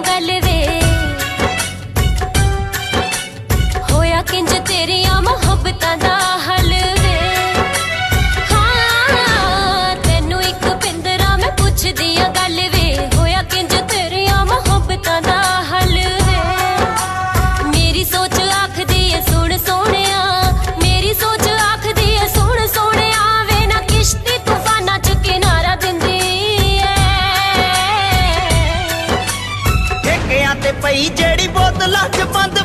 ਗੱਲ ਵੇ। ਹੋਇਆ ਕਿੰਜ ਤੇਰੀਆਂ ਮੁਹੱਬਤਾਂ ਦਾ? ਤੇ ਪਈ ਜਿਹੜੀ ਬੋਤਲਾਂ 'ਚ ਬੰਦ